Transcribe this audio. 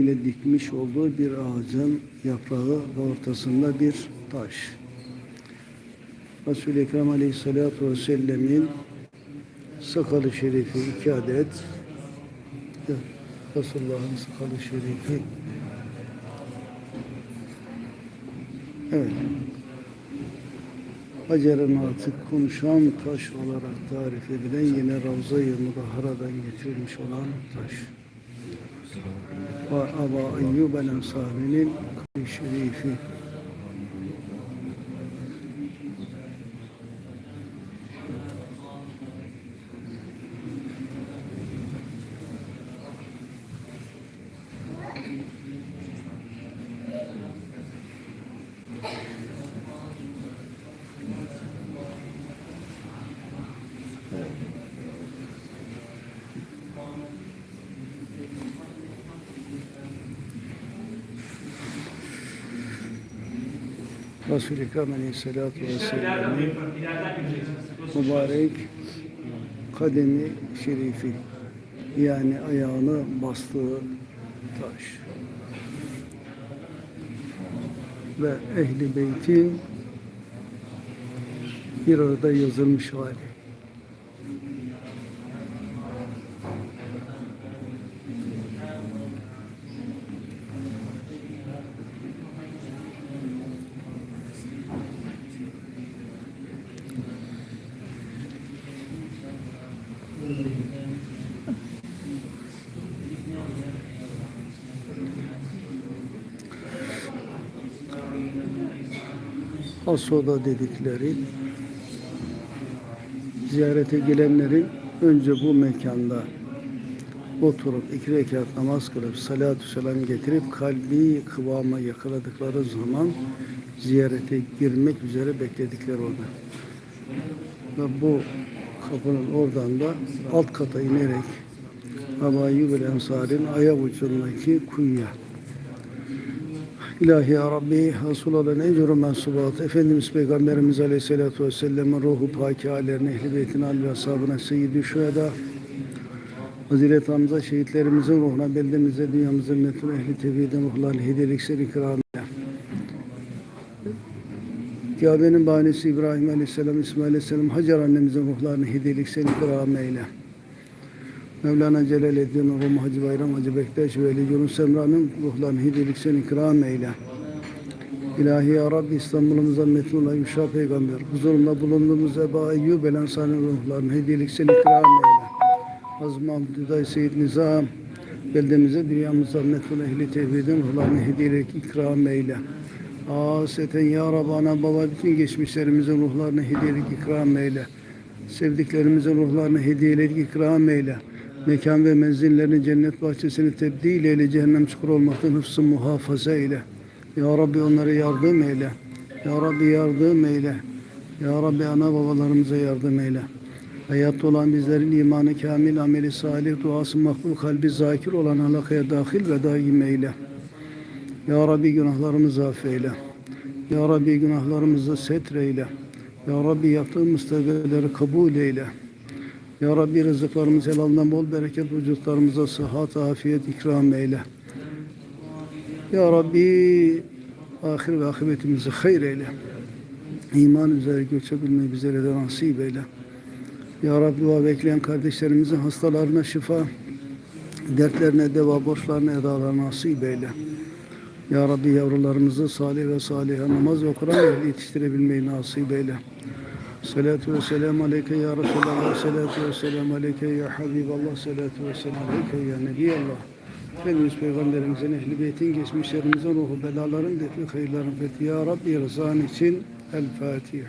ile dikmiş olduğu bir ağacın yaprağı ve ortasında bir taş. Resul-i Ekrem Aleyhisselatü Vesselam'ın sakalı şerifi iki adet. Resulullah'ın sakalı şerifi. Evet. Hacer'in artık konuşan taş olarak tarif edilen yine Ravza-i Mudahara'dan getirilmiş olan taş. Ve Aba Eyyub el Resul-i Ekrem Aleyhisselatü Vesselam'ın mübarek kademi şerifi yani ayağını bastığı taş ve ehli beytin bir arada yazılmış hali. Asoda dedikleri ziyarete gelenlerin önce bu mekanda oturup iki rekat namaz kılıp salatü selam getirip kalbi kıvama yakaladıkları zaman ziyarete girmek üzere bekledikleri orada. Ve bu kapının oradan da alt kata inerek Ebu Eyyub Ensari'nin ayak ucundaki kuyuya İlahi ya Rabbi hasıl olan ecru mensubat Efendimiz Peygamberimiz Aleyhisselatü Vesselam'ın ruhu paki hallerine, ehl-i beytin al ve ashabına, seyyid-i şüheda Fazilet Hamza şehitlerimizin ruhuna, beldemize, dünyamızın metin ehli tevhidin ruhlarına hediyelik seni. Kabe'nin bahanesi İbrahim Aleyhisselam, İsmail Aleyhisselam, Hacer annemizin ruhlarını hediyelik seni ikramıyla. Mevlana Celaleddin Rum Hacı Bayram Hacı Bektaş ve Ali Yunus Emrah'ın ruhlarını hediyelik sen ikram eyle. İlahi Ya Rabbi İstanbul'umuza Metnullah Yuşa Peygamber huzurunda bulunduğumuz Eba Eyyub El Ensari'nin ruhlarını hediyelik sen ikram eyle. Hazım Abdüday Seyyid Nizam beldemize dünyamıza Metnullah Ehli Tevhidin ruhlarını hediyelik ikram eyle. Aseten Ya Rabbi ana baba bütün geçmişlerimizin ruhlarını hediyelik ikram eyle. Sevdiklerimizin ruhlarını hediyelik ikram eyle mekan ve menzillerini cennet bahçesini tebdil eyle, cehennem çukur olmaktan hıfzı muhafaza eyle. Ya Rabbi onlara yardım eyle. Ya Rabbi yardım eyle. Ya Rabbi ana babalarımıza yardım eyle. Hayatta olan bizlerin imanı kamil, ameli salih, duası makbul, kalbi zakir olan halakaya dahil ve daim eyle. Ya Rabbi günahlarımızı affeyle. Ya Rabbi günahlarımızı setreyle. Ya Rabbi yaptığımız tevbeleri kabul eyle. Ya Rabbi rızıklarımız helalından bol bereket vücutlarımıza sıhhat, afiyet ikram eyle. Ya Rabbi ahir ve akıbetimizi hayır eyle. İman üzere göçebilmeyi bizlere de nasip eyle. Ya Rabbi dua bekleyen kardeşlerimizin hastalarına şifa, dertlerine deva, borçlarına edalar nasip eyle. Ya Rabbi yavrularımızı salih ve salih namaz ve Kur'an yetiştirebilmeyi nasip eyle. Salatu ve selamu aleyke ya Resulallah, salatu ve selamu aleyke ya Habiballah, salatu ve selamu aleyke ya Nebiyallah. Efendimiz Peygamberimizin, ehli beytin, geçmişlerimizin ruhu, belaların, defi, hayırların fethi. Ya Rabbi rızan için El Fatiha.